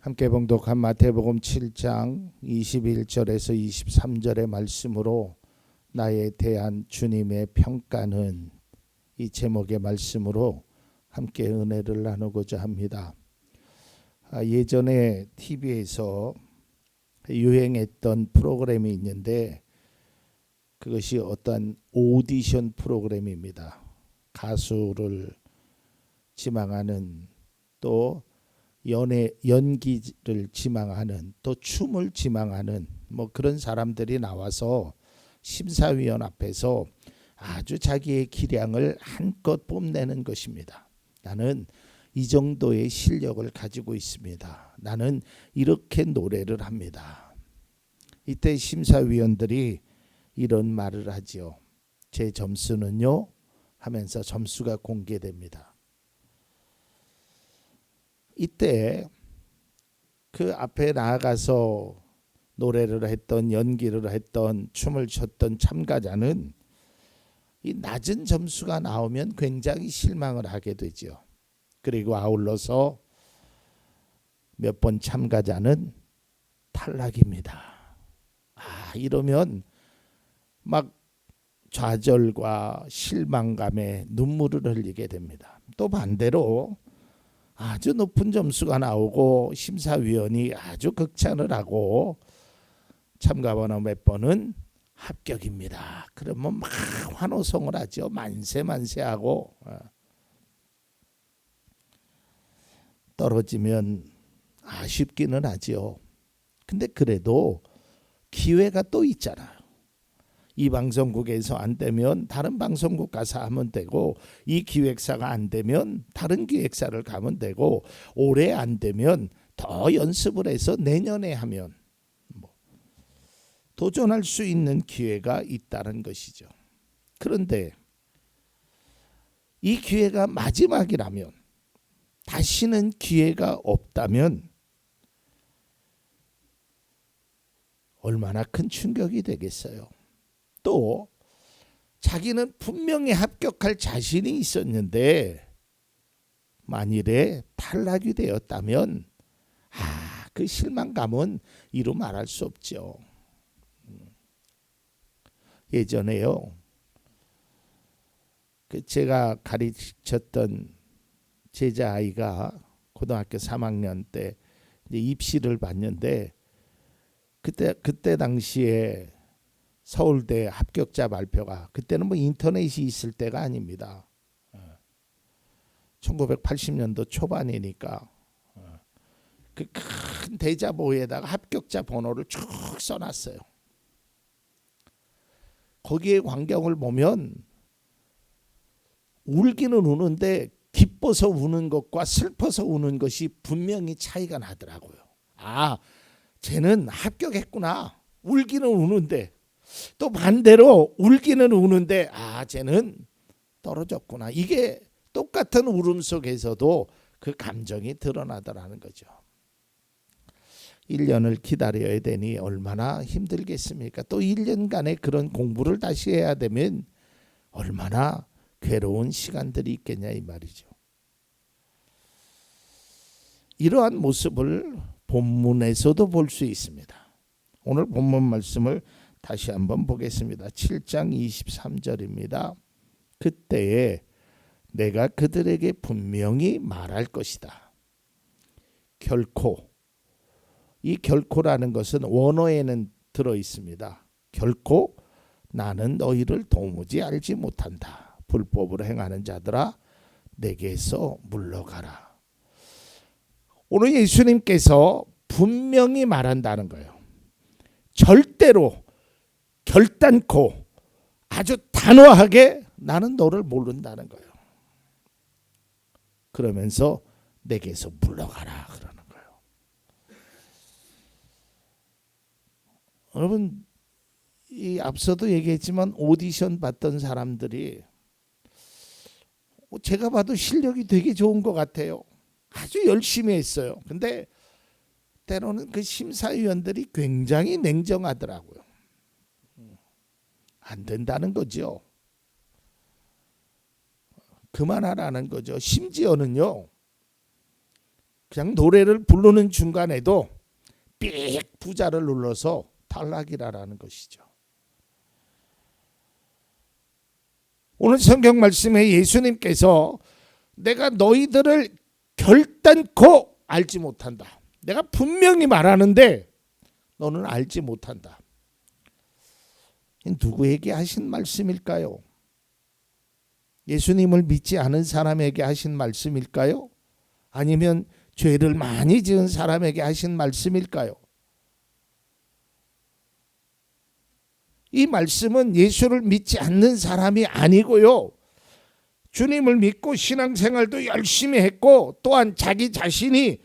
함께 봉독한 마태복음 7장 21절에서 23절의 말씀으로 나에 대한 주님의 평가는 이 제목의 말씀으로 함께 은혜를 나누고자 합니다. 아, 예전에 TV에서 유행했던 프로그램이 있는데 그것이 어떤 오디션 프로그램입니다. 가수를 지망하는 또 연애 연기를 지망하는 또 춤을 지망하는 뭐 그런 사람들이 나와서 심사위원 앞에서 아주 자기의 기량을 한껏 뽐내는 것입니다. 나는 이 정도의 실력을 가지고 있습니다. 나는 이렇게 노래를 합니다. 이때 심사위원들이 이런 말을 하지요. 제 점수는요 하면서 점수가 공개됩니다. 이때 그 앞에 나아가서 노래를 했던 연기를 했던 춤을 췄던 참가자는 이 낮은 점수가 나오면 굉장히 실망을 하게 되죠. 그리고 아울러서 몇 번 참가자는 탈락입니다. 아, 이러면 막 좌절과 실망감에 눈물을 흘리게 됩니다. 또 반대로 아주 높은 점수가 나오고 심사위원이 아주 극찬을 하고 참가번호 몇 번은 합격입니다. 그러면 막 환호성을 하죠. 만세 만세하고 어. 떨어지면 아쉽기는 하지요. 근데 그래도 기회가 또 있잖아요. 이 방송국에서 안 되면 다른 방송국 가서 하면 되고 이 기획사가 안 되면 다른 기획사를 가면 되고 올해 안 되면 더 연습을 해서 내년에 하면 뭐 도전할 수 있는 기회가 있다는 것이죠. 그런데 이 기회가 마지막이라면 다시는 기회가 없다면 얼마나 큰 충격이 되겠어요. 또 자기는 분명히 합격할 자신이 있었는데 만일에 탈락이 되었다면 아, 그 실망감은 이루 말할 수 없죠. 예전에요. 그 제가 가르쳤던 제자 아이가 고등학교 3학년 때 입시를 봤는데 그때 그때 당시에 서울대 합격자 발표가 그때는 뭐 인터넷이 있을 때가 아닙니다. 1980년도 초반이니까 그 큰 대자보에다가 합격자 번호를 쭉 써놨어요. 거기에 광경을 보면 울기는 우는데 기뻐서 우는 것과 슬퍼서 우는 것이 분명히 차이가 나더라고요. 아, 쟤는 합격했구나. 울기는 우는데 또 반대로 울기는 우는데 아 쟤는 떨어졌구나. 이게 똑같은 울음 속에서도 그 감정이 드러나더라는 거죠. 1년을 기다려야 되니 얼마나 힘들겠습니까? 또 1년간의 그런 공부를 다시 해야 되면 얼마나 괴로운 시간들이 있겠냐 이 말이죠. 이러한 모습을 본문에서도 볼 수 있습니다. 오늘 본문 말씀을 다시 한번 보겠습니다. 7장 23절입니다. 그때에 내가 그들에게 분명히 말할 것이다. 결코 이 결코라는 것은 원어에는 들어 있습니다. 결코 나는 너희를 도무지 알지 못한다. 불법으로 행하는 자들아 내게서 물러가라. 오늘 예수님께서 분명히 말한다는 거예요. 절대로 결단코 아주 단호하게 나는 너를 모른다는 거예요. 그러면서 내게서 물러가라 그러는 거예요. 여러분 이 앞서도 얘기했지만 오디션 봤던 사람들이 제가 봐도 실력이 되게 좋은 것 같아요. 아주 열심히 했어요. 근데 때로는 그 심사위원들이 굉장히 냉정하더라고요. 안 된다는 거죠. 그만하라는 거죠. 심지어는요. 그냥 노래를 부르는 중간에도 삑 부자를 눌러서 탈락이라라는 것이죠. 오늘 성경 말씀에 예수님께서 내가 너희들을 결단코 알지 못한다. 내가 분명히 말하는데 너는 알지 못한다. 누구에게 하신 말씀일까요? 예수님을 믿지 않은 사람에게 하신 말씀일까요? 아니면 죄를 많이 지은 사람에게 하신 말씀일까요? 이 말씀은 예수를 믿지 않는 사람이 아니고요. 주님을 믿고 신앙생활도 열심히 했고 또한 자기 자신이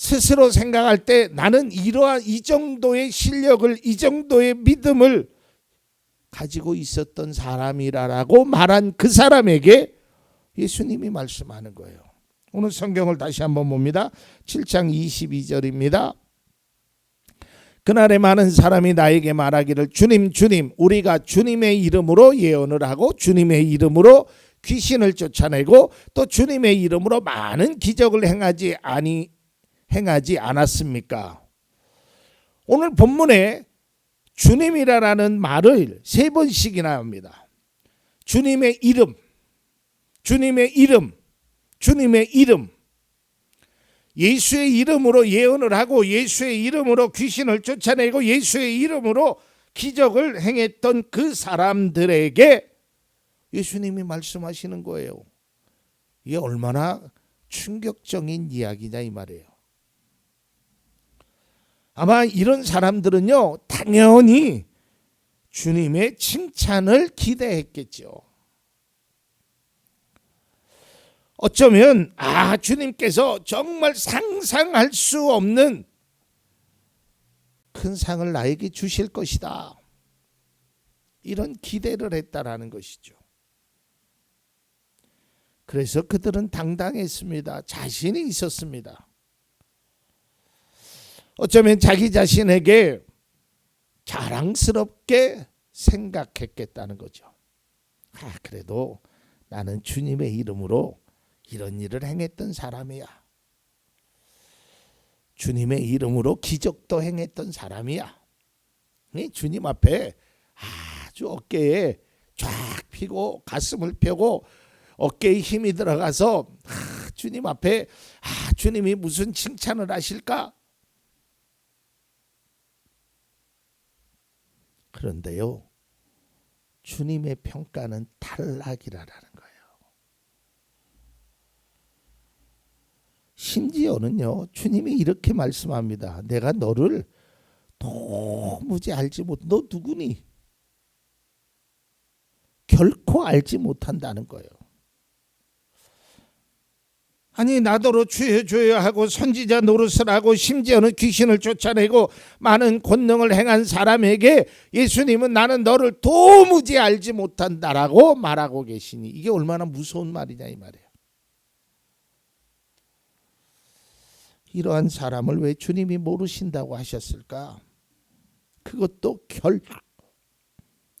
스스로 생각할 때 나는 이러한 이 정도의 실력을 이 정도의 믿음을 가지고 있었던 사람이라라고 말한 그 사람에게 예수님이 말씀하는 거예요. 오늘 성경을 다시 한번 봅니다. 7장 22절입니다. 그날에 많은 사람이 나에게 말하기를 주님 주님 우리가 주님의 이름으로 예언을 하고 주님의 이름으로 귀신을 쫓아내고 또 주님의 이름으로 많은 기적을 행하지 아니 행하지 않았습니까? 오늘 본문에 주님이라는 말을 세 번씩이나 합니다. 주님의 이름, 주님의 이름, 주님의 이름. 예수의 이름으로 예언을 하고 예수의 이름으로 귀신을 쫓아내고 예수의 이름으로 기적을 행했던 그 사람들에게 예수님이 말씀하시는 거예요. 이게 얼마나 충격적인 이야기냐 이 말이에요. 아마 이런 사람들은요, 당연히 주님의 칭찬을 기대했겠죠. 어쩌면 아 주님께서 정말 상상할 수 없는 큰 상을 나에게 주실 것이다. 이런 기대를 했다라는 것이죠. 그래서 그들은 당당했습니다. 자신이 있었습니다. 어쩌면 자기 자신에게 자랑스럽게 생각했겠다는 거죠. 아, 그래도 나는 주님의 이름으로 이런 일을 행했던 사람이야. 주님의 이름으로 기적도 행했던 사람이야. 주님 앞에 아주 어깨에 쫙 피고 가슴을 펴고 어깨에 힘이 들어가서 아, 주님 앞에 아, 주님이 무슨 칭찬을 하실까? 그런데요. 주님의 평가는 탈락이라는 거예요. 심지어는요, 주님이 이렇게 말씀합니다. 내가 너를 도무지 알지 못, 너 누구니? 결코 알지 못한다는 거예요. 아니 나더러 주여주여 하고 선지자 노릇을 하고 심지어는 귀신을 쫓아내고 많은 권능을 행한 사람에게 예수님은 나는 너를 도무지 알지 못한다라고 말하고 계시니 이게 얼마나 무서운 말이냐 이 말이에요. 이러한 사람을 왜 주님이 모르신다고 하셨을까? 그것도 결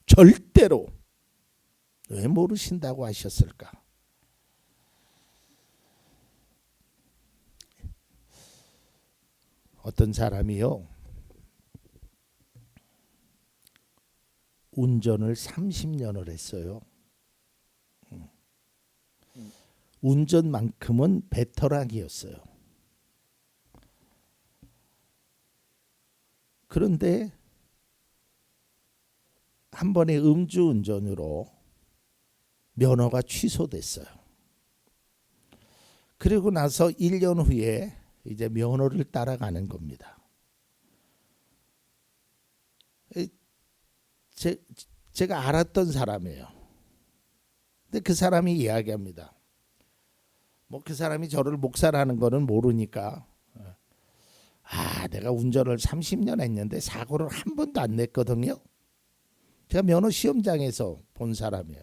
절대로 왜 모르신다고 하셨을까? 어떤 사람이요. 운전을 30년을 했어요. 운전만큼은 베테랑이었어요. 그런데 한 번의 음주운전으로 면허가 취소됐어요. 그리고 나서 1년 후에 이제 면허를 따라가는 겁니다. 제, 제가 알았던 사람이에요. 근데 그 사람이 이야기합니다. 뭐 그 사람이 저를 목사라는 거는 모르니까 아 내가 운전을 30년 했는데 사고를 한 번도 안 냈거든요. 제가 면허 시험장에서 본 사람이에요.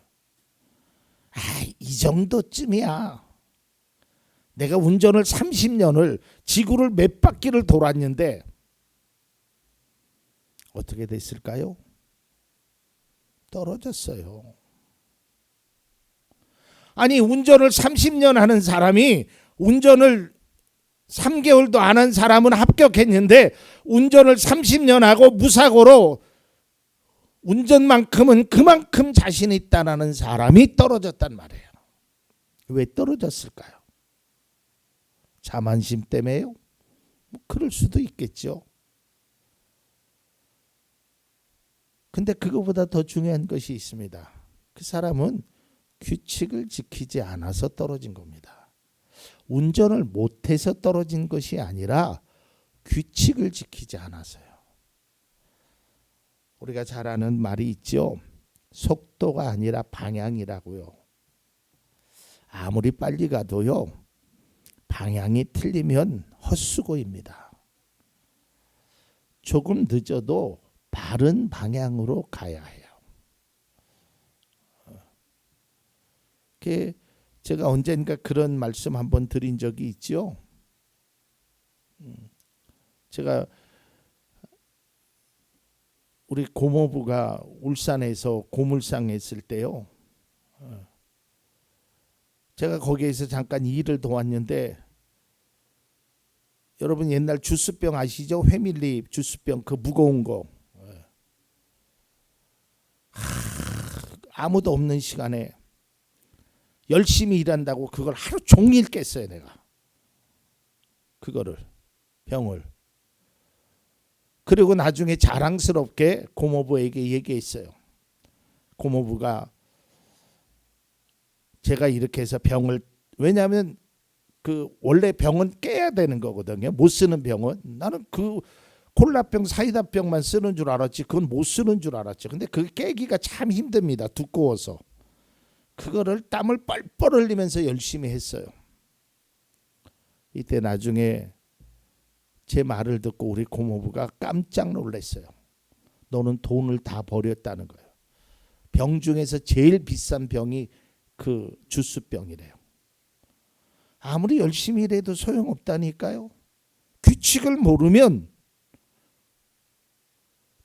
아이 정도쯤이야. 내가 운전을 30년을 지구를 몇 바퀴를 돌았는데 어떻게 됐을까요? 떨어졌어요. 아니 운전을 30년 하는 사람이 운전을 3개월도 안 한 사람은 합격했는데 운전을 30년 하고 무사고로 운전만큼은 그만큼 자신 있다라는 사람이 떨어졌단 말이에요. 왜 떨어졌을까요? 자만심 때문에요? 뭐 그럴 수도 있겠죠. 근데 그거보다 더 중요한 것이 있습니다. 그 사람은 규칙을 지키지 않아서 떨어진 겁니다. 운전을 못해서 떨어진 것이 아니라 규칙을 지키지 않아서요. 우리가 잘 아는 말이 있죠. 속도가 아니라 방향이라고요. 아무리 빨리 가도요. 방향이 틀리면 헛수고입니다. 조금 늦어도 바른 방향으로 가야 해요. 그 제가 언젠가 그런 말씀 한번 드린 적이 있죠. 음, 제가 우리 고모부가 울산에서 고물상 했을 때요. 어, 제가 거기에서 잠깐 일을 도왔는데 여러분 옛날 주스병 아시죠? 회밀리 주스병 그 무거운 거. 아무도 없는 시간에 열심히 일한다고 그걸 하루 종일 깼어요 내가 그거를 병을 그리고 나중에 자랑스럽게 고모부에게 얘기했어요 고모부가 제가 이렇게 해서 병을 왜냐하면 그 원래 병은 깨야 되는 거거든요 못 쓰는 병은 나는 그 콜라병 사이다병만 쓰는 줄 알았지 그건 못 쓰는 줄 알았죠 근데 그 깨기가 참 힘듭니다 두꺼워서 그거를 땀을 뻘뻘 흘리면서 열심히 했어요. 이때 나중에 제 말을 듣고 우리 고모부가 깜짝 놀랐어요. 너는 돈을 다 버렸다는 거예요. 병 중에서 제일 비싼 병이 그 주스병이래요. 아무리 열심히 일해도 소용없다니까요. 규칙을 모르면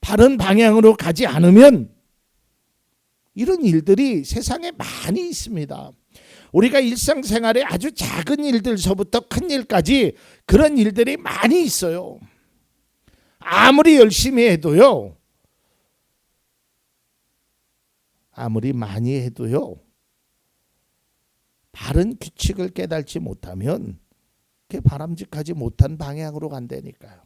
바른 방향으로 가지 않으면 이런 일들이 세상에 많이 있습니다. 우리가 일상생활에 아주 작은 일들서부터 큰 일까지 그런 일들이 많이 있어요. 아무리 열심히 해도요. 아무리 많이 해도요. 바른 규칙을 깨달지 못하면 그게 바람직하지 못한 방향으로 간다니까요.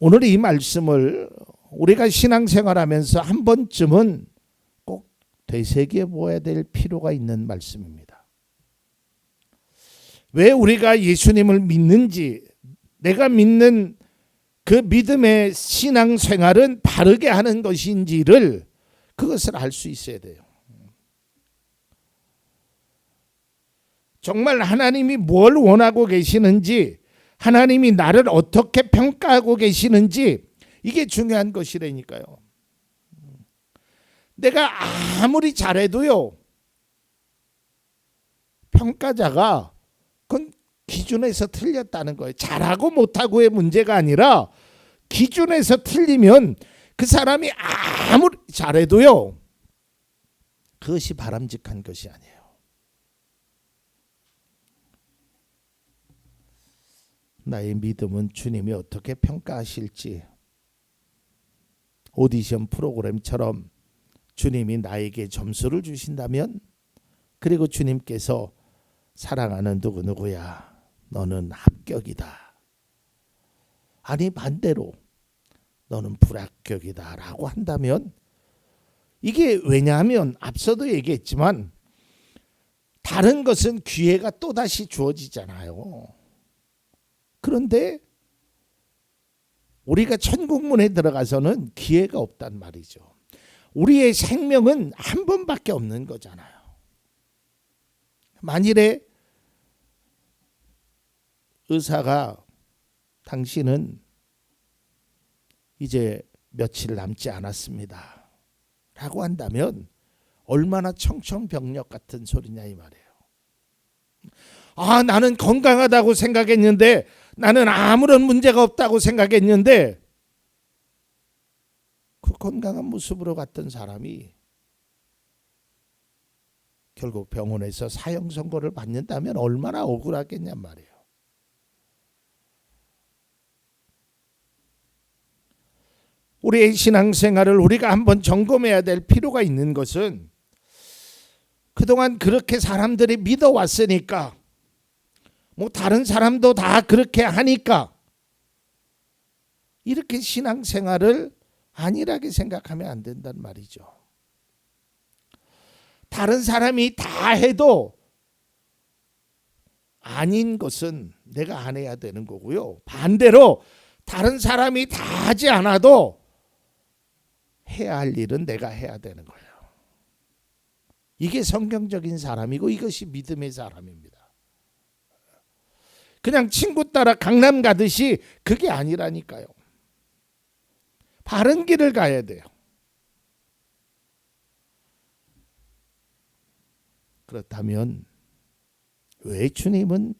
오늘 이 말씀을 우리가 신앙생활하면서 한 번쯤은 꼭 되새겨 보아야 될 필요가 있는 말씀입니다. 왜 우리가 예수님을 믿는지 내가 믿는 그 믿음의 신앙생활은 바르게 하는 것인지를 그것을 알 수 있어야 돼요. 정말 하나님이 뭘 원하고 계시는지 하나님이 나를 어떻게 평가하고 계시는지 이게 중요한 것이라니까요. 내가 아무리 잘해도요. 평가자가 그건 기준에서 틀렸다는 거예요. 잘하고 못하고의 문제가 아니라 기준에서 틀리면 그 사람이 아무리 잘해도요. 그것이 바람직한 것이 아니에요. 나의 믿음은 주님이 어떻게 평가하실지 오디션 프로그램처럼 주님이 나에게 점수를 주신다면 그리고 주님께서 사랑하는 누구누구야 너는 합격이다. 아니 반대로 너는 불합격이다라고 한다면 이게 왜냐하면 앞서도 얘기했지만 다른 것은 기회가 또다시 주어지잖아요. 그런데 우리가 천국문에 들어가서는 기회가 없단 말이죠. 우리의 생명은 한 번밖에 없는 거잖아요. 만일에 의사가 당신은 이제 며칠 남지 않았습니다. 라고 한다면 얼마나 청천벽력 같은 소리냐 이 말이에요. 아, 나는 건강하다고 생각했는데 나는 아무런 문제가 없다고 생각했는데 그 건강한 모습으로 갔던 사람이 결국 병원에서 사형 선고를 받는다면 얼마나 억울하겠냔 말이에요. 우리의 신앙생활을 우리가 한번 점검해야 될 필요가 있는 것은 그동안 그렇게 사람들이 믿어왔으니까 뭐 다른 사람도 다 그렇게 하니까 이렇게 신앙생활을 안일하게 생각하면 안 된단 말이죠. 다른 사람이 다 해도 아닌 것은 내가 안 해야 되는 거고요. 반대로 다른 사람이 다 하지 않아도 해야 할 일은 내가 해야 되는 거예요. 이게 성경적인 사람이고 이것이 믿음의 사람입니다. 그냥 친구 따라 강남 가듯이 그게 아니라니까요. 바른 길을 가야 돼요. 그렇다면 왜 주님은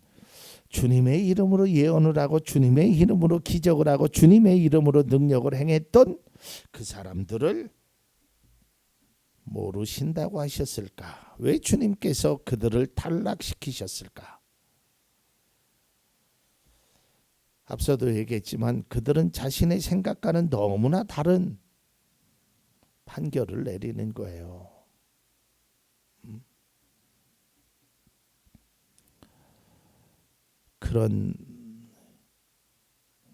주님의 이름으로 예언을 하고 주님의 이름으로 기적을 하고 주님의 이름으로 능력을 행했던 그 사람들을 모르신다고 하셨을까? 왜 주님께서 그들을 탈락시키셨을까? 앞서도 얘기했지만 그들은 자신의 생각과는 너무나 다른 판결을 내리는 거예요. 음? 그런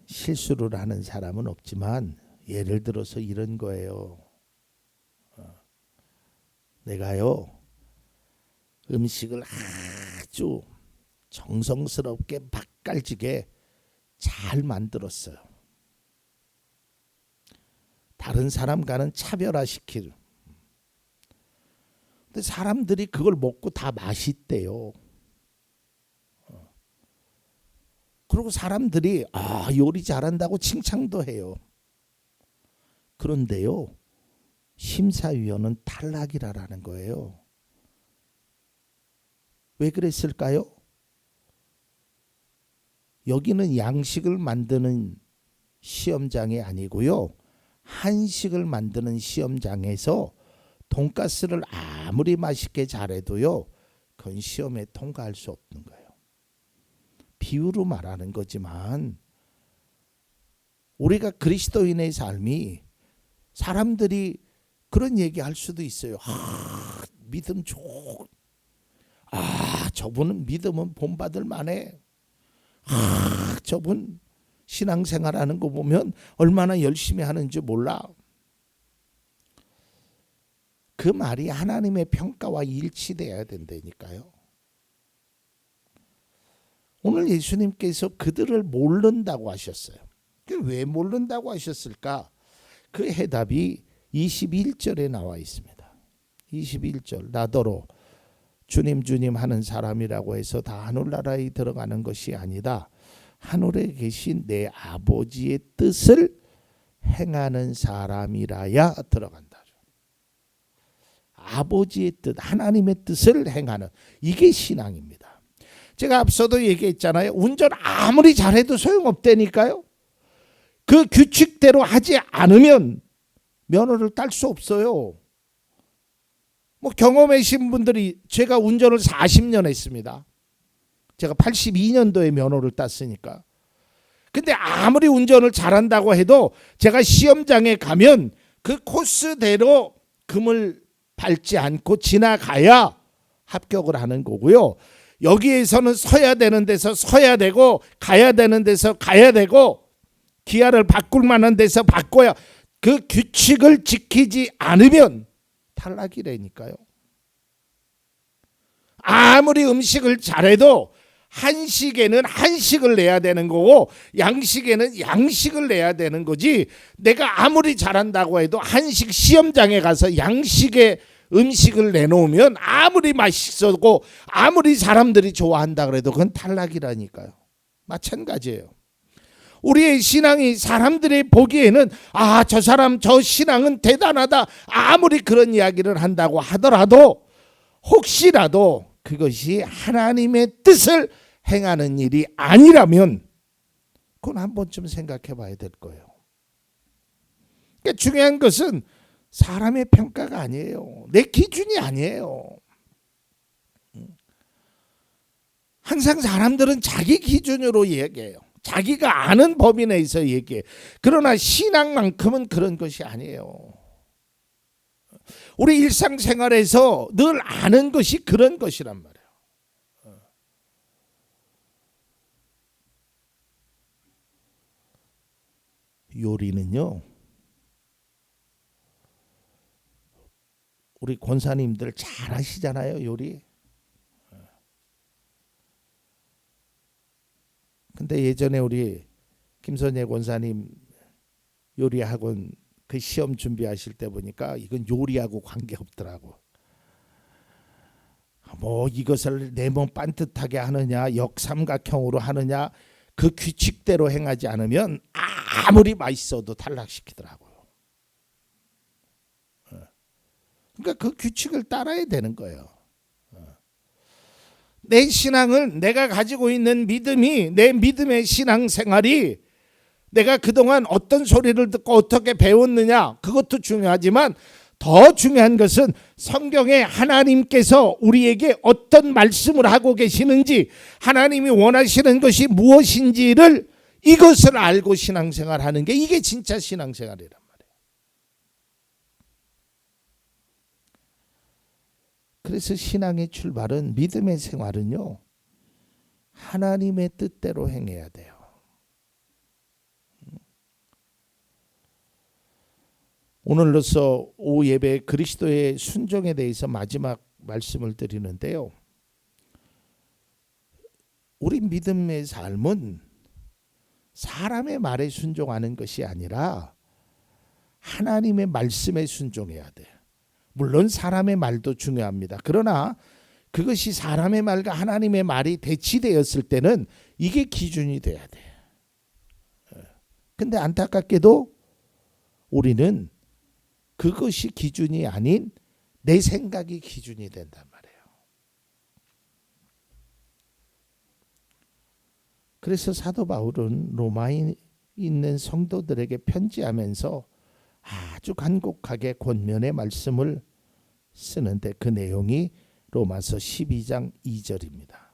실수를 하는 사람은 없지만 예를 들어서 이런 거예요. 어, 내가요 음식을 아주 정성스럽게 맛깔지게 잘 만들었어요. 다른 사람과는 차별화시킬. 근데 사람들이 그걸 먹고 다 맛있대요. 어. 그리고 사람들이 아 요리 잘한다고 칭찬도 해요. 그런데요 심사위원은 탈락이라라는 거예요. 왜 그랬을까요? 여기는 양식을 만드는 시험장이 아니고요. 한식을 만드는 시험장에서 돈가스를 아무리 맛있게 잘해도요. 그건 시험에 통과할 수 없는 거예요. 비유로 말하는 거지만 우리가 그리스도인의 삶이 사람들이 그런 얘기 할 수도 있어요. 아, 믿음 좋. 아, 저분은 믿음은 본받을 만해. 아, 저분 신앙생활 하는 거 보면 얼마나 열심히 하는지 몰라. 그 말이 하나님의 평가와 일치돼야 된다니까요. 오늘 예수님께서 그들을 모른다고 하셨어요. 왜 모른다고 하셨을까? 그 해답이 21절에 나와 있습니다. 21절 나더러 주님 주님 하는 사람이라고 해서 다 하늘나라에 들어가는 것이 아니다. 하늘에 계신 내 아버지의 뜻을 행하는 사람이라야 들어간다. 아버지의 뜻, 하나님의 뜻을 행하는 이게 신앙입니다. 제가 앞서도 얘기했잖아요. 운전 아무리 잘해도 소용없다니까요. 그 규칙대로 하지 않으면 면허를 딸 수 없어요. 뭐 경험하신 분들이 제가 운전을 40년 했습니다. 제가 82년도에 면허를 땄으니까. 근데 아무리 운전을 잘한다고 해도 제가 시험장에 가면 그 코스대로 금을 밟지 않고 지나가야 합격을 하는 거고요. 여기에서는 서야 되는 데서 서야 되고 가야 되는 데서 가야 되고 기아를 바꿀 만한 데서 바꿔야 그 규칙을 지키지 않으면 탈락이라니까요. 아무리 음식을 잘해도 한식에는 한식을 내야 되는 거고 양식에는 양식을 내야 되는 거지 내가 아무리 잘한다고 해도 한식 시험장에 가서 양식의 음식을 내놓으면 아무리 맛있어고 아무리 사람들이 좋아한다 그래도 그건 탈락이라니까요. 마찬가지예요. 우리의 신앙이 사람들이 보기에는 아, 저 사람 저 신앙은 대단하다. 아무리 그런 이야기를 한다고 하더라도 혹시라도 그것이 하나님의 뜻을 행하는 일이 아니라면 그건 한 번쯤 생각해 봐야 될 거예요. 그러니까 중요한 것은 사람의 평가가 아니에요. 내 기준이 아니에요. 항상 사람들은 자기 기준으로 얘기해요. 자기가 아는 범위 내에서 얘기해. 그러나 신앙만큼은 그런 것이 아니에요. 우리 일상생활에서 늘 아는 것이 그런 것이란 말이에요. 요리는요. 우리 권사님들 잘 하시잖아요, 요리. 근데 예전에 우리 김선예 권사님 요리 학원 그 시험 준비하실 때 보니까 이건 요리하고 관계 없더라고. 뭐 이것을 네모 반듯하게 하느냐 역삼각형으로 하느냐 그 규칙대로 행하지 않으면 아무리 맛있어도 탈락시키더라고요. 어. 그러니까 그 규칙을 따라야 되는 거예요. 어. 내 신앙을 내가 가지고 있는 믿음이 내 믿음의 신앙 생활이 내가 그동안 어떤 소리를 듣고 어떻게 배웠느냐 그것도 중요하지만 더 중요한 것은 성경에 하나님께서 우리에게 어떤 말씀을 하고 계시는지 하나님이 원하시는 것이 무엇인지를 이것을 알고 신앙생활 하는 게 이게 진짜 신앙생활이란 말이에요. 그래서 신앙의 출발은 믿음의 생활은요. 하나님의 뜻대로 행해야 돼요. 오늘로서 오후 예배 그리스도의 순종에 대해서 마지막 말씀을 드리는데요. 우리 믿음의 삶은 사람의 말에 순종하는 것이 아니라 하나님의 말씀에 순종해야 돼. 물론 사람의 말도 중요합니다. 그러나 그것이 사람의 말과 하나님의 말이 대치되었을 때는 이게 기준이 돼야 돼. 근데 안타깝게도 우리는 그것이 기준이 아닌 내 생각이 기준이 된단 말이에요. 그래서 사도 바울은 로마에 있는 성도들에게 편지하면서 아주 간곡하게 권면의 말씀을 쓰는데 그 내용이 로마서 12장 2절입니다.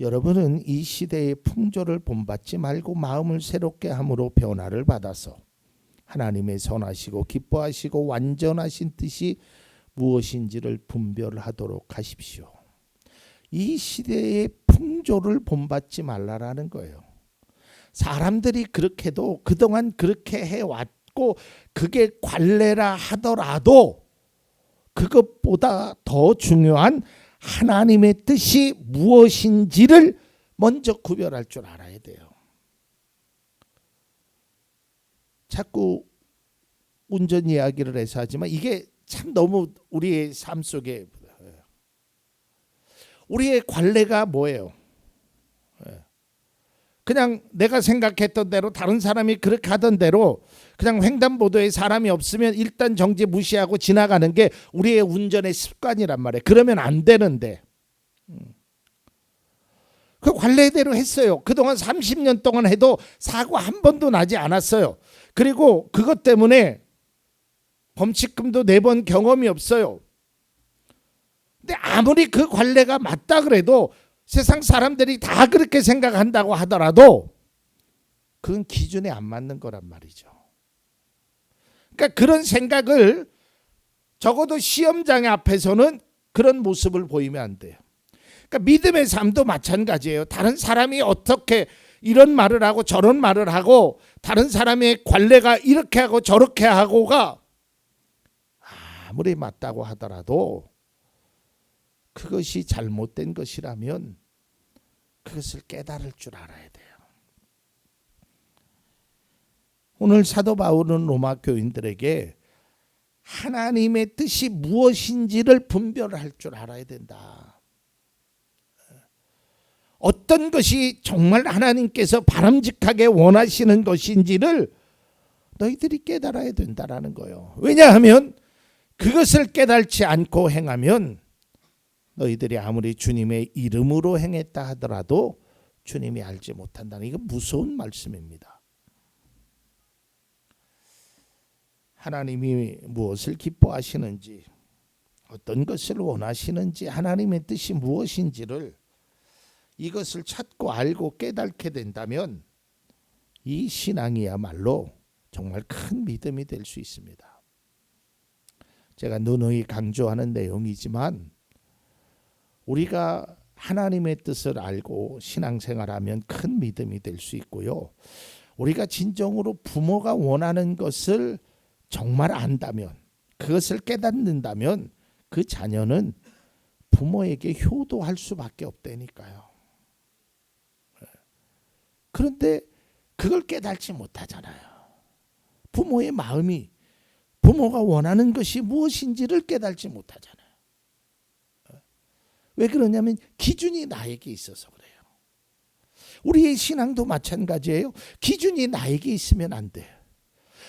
여러분은 이 시대의 풍조를 본받지 말고 마음을 새롭게 함으로 변화를 받아서 하나님의 선하시고 기뻐하시고 완전하신 뜻이 무엇인지를 분별하도록 하십시오. 이 시대의 풍조를 본받지 말라라는 거예요. 사람들이 그렇게도 그동안 그렇게 해왔고 그게 관례라 하더라도 그것보다 더 중요한 하나님의 뜻이 무엇인지를 먼저 구별할 줄 알아야 돼요. 자꾸 운전 이야기를 해서 하지만 이게 참 너무 우리의 삶 속에 우리의 관례가 뭐예요? 그냥 내가 생각했던 대로 다른 사람이 그렇게 하던 대로 그냥 횡단보도에 사람이 없으면 일단 정지 무시하고 지나가는 게 우리의 운전의 습관이란 말이에요. 그러면 안 되는데. 음. 그 관례대로 했어요. 그동안 30년 동안 해도 사고 한 번도 나지 않았어요. 그리고 그것 때문에 범칙금도 네 번 경험이 없어요. 근데 아무리 그 관례가 맞다 그래도 세상 사람들이 다 그렇게 생각한다고 하더라도 그건 기준에 안 맞는 거란 말이죠. 그러니까 그런 생각을 적어도 시험장 앞에서는 그런 모습을 보이면 안 돼요. 그러니까 믿음의 삶도 마찬가지예요. 다른 사람이 어떻게 이런 말을 하고 저런 말을 하고 다른 사람의 관례가 이렇게 하고 저렇게 하고가 아무리 맞다고 하더라도 그것이 잘못된 것이라면 그것을 깨달을 줄 알아야 돼요. 오늘 사도 바울은 로마 교인들에게 하나님의 뜻이 무엇인지를 분별할 줄 알아야 된다. 어떤 것이 정말 하나님께서 바람직하게 원하시는 것인지를 너희들이 깨달아야 된다라는 거예요. 왜냐하면 그것을 깨달지 않고 행하면 너희들이 아무리 주님의 이름으로 행했다 하더라도 주님이 알지 못한다는 이거 무서운 말씀입니다. 하나님이 무엇을 기뻐하시는지 어떤 것을 원하시는지 하나님의 뜻이 무엇인지를 이것을 찾고 알고 깨닫게 된다면 이 신앙이야말로 정말 큰 믿음이 될 수 있습니다. 제가 누누이 강조하는 내용이지만 우리가 하나님의 뜻을 알고 신앙생활하면 큰 믿음이 될 수 있고요. 우리가 진정으로 부모가 원하는 것을 정말 안다면 그것을 깨닫는다면 그 자녀는 부모에게 효도할 수밖에 없다니까요. 그런데 그걸 깨닫지 못하잖아요. 부모의 마음이 부모가 원하는 것이 무엇인지를 깨닫지 못하잖아요. 왜 그러냐면 기준이 나에게 있어서 그래요. 우리의 신앙도 마찬가지예요. 기준이 나에게 있으면 안 돼요.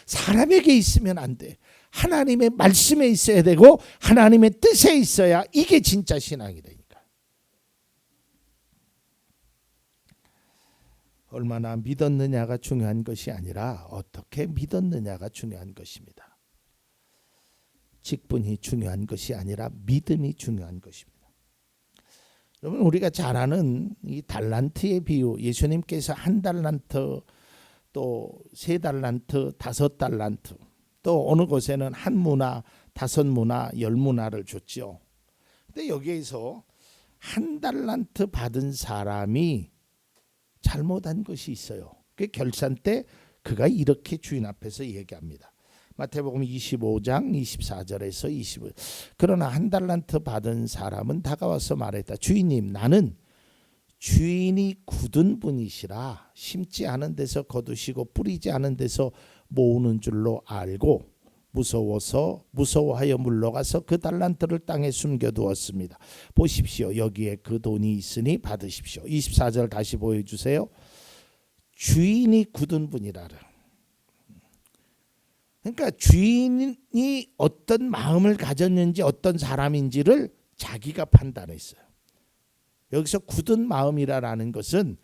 사람에게 있으면 안 돼. 하나님의 말씀에 있어야 되고 하나님의 뜻에 있어야 이게 진짜 신앙이 되니까. 얼마나 믿었느냐가 중요한 것이 아니라 어떻게 믿었느냐가 중요한 것입니다. 직분이 중요한 것이 아니라 믿음이 중요한 것입니다. 여러분 우리가 잘 아는 이 달란트의 비유 예수님께서 한 달란트 또 세 달란트 다섯 달란트 또 어느 곳에는 한 문화 다섯 문화 열 문화를 줬죠. 근데 여기에서 한 달란트 받은 사람이 잘못한 것이 있어요. 그 결산 때 그가 이렇게 주인 앞에서 얘기합니다. 마태복음 25장 24절에서 25. 그러나 한 달란트 받은 사람은 다가와서 말했다. 주인님, 나는 주인이 굳은 분이시라 심지 않은 데서 거두시고 뿌리지 않은 데서 모으는 줄로 알고 무서워서 무서워하여 물러가서 그 달란트를 땅에 숨겨 두었습니다. 보십시오. 여기에 그 돈이 있으니 받으십시오. 24절 다시 보여 주세요. 주인이 굳은 분이라를. 그러니까 주인이 어떤 마음을 가졌는지 어떤 사람인지를 자기가 판단했어요. 여기서 굳은 마음이라는 것은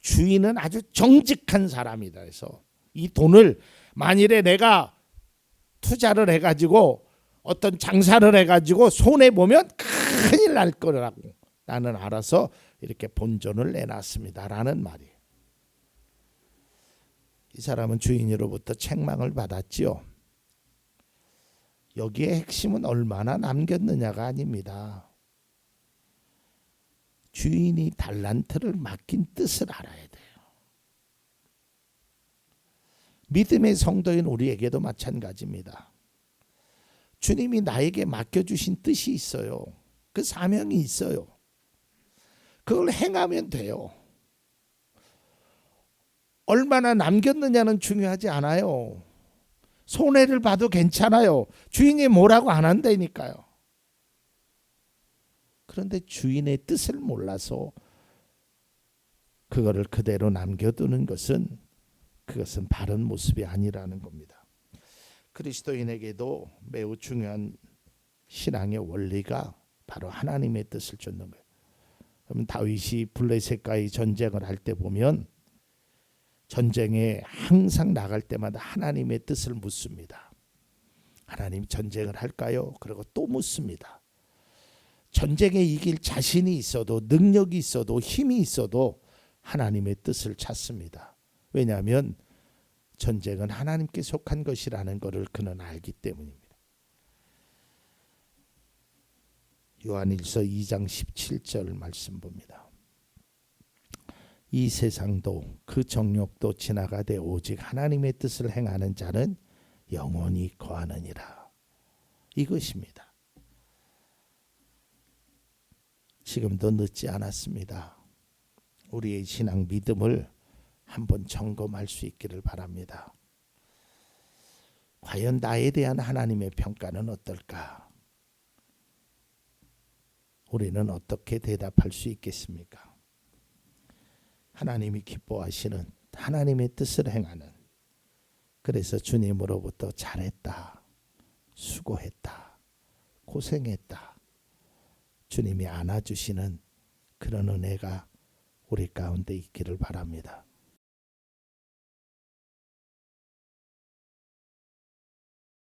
주인은 아주 정직한 사람이다 해서 이 돈을 만일에 내가 투자를 해가지고 어떤 장사를 해가지고 손해 보면 큰일 날 거라고 나는 알아서 이렇게 본전을 내놨습니다라는 말이에요. 이 사람은 주인으로부터 책망을 받았지요. 여기에 핵심은 얼마나 남겼느냐가 아닙니다. 주인이 달란트를 맡긴 뜻을 알아야 돼요. 믿음의 성도인 우리에게도 마찬가지입니다. 주님이 나에게 맡겨주신 뜻이 있어요. 그 사명이 있어요. 그걸 행하면 돼요. 얼마나 남겼느냐는 중요하지 않아요. 손해를 봐도 괜찮아요. 주인이 뭐라고 안 한다니까요. 그런데 주인의 뜻을 몰라서 그거를 그대로 남겨두는 것은 그것은 바른 모습이 아니라는 겁니다. 그리스도인에게도 매우 중요한 신앙의 원리가 바로 하나님의 뜻을 쫓는 거예요. 그러면 다윗이 블레셋과의 전쟁을 할 때 보면 전쟁에 항상 나갈 때마다 하나님의 뜻을 묻습니다. 하나님 전쟁을 할까요? 그리고 또 묻습니다. 전쟁에 이길 자신이 있어도 능력이 있어도 힘이 있어도 하나님의 뜻을 찾습니다. 왜냐하면 전쟁은 하나님께 속한 것이라는 것을 그는 알기 때문입니다. 요한일서 2장 17절 말씀 봅니다. 이 세상도 그 정욕도 지나가되 오직 하나님의 뜻을 행하는 자는 영원히 거하느니라. 이것입니다. 지금도 늦지 않았습니다. 우리의 신앙 믿음을 한번 점검할 수 있기를 바랍니다. 과연 나에 대한 하나님의 평가는 어떨까? 우리는 어떻게 대답할 수 있겠습니까? 하나님이 기뻐하시는 하나님의 뜻을 행하는 그래서 주님으로부터 잘했다. 수고했다. 고생했다. 주님이 안아주시는 그런 은혜가 우리 가운데 있기를 바랍니다.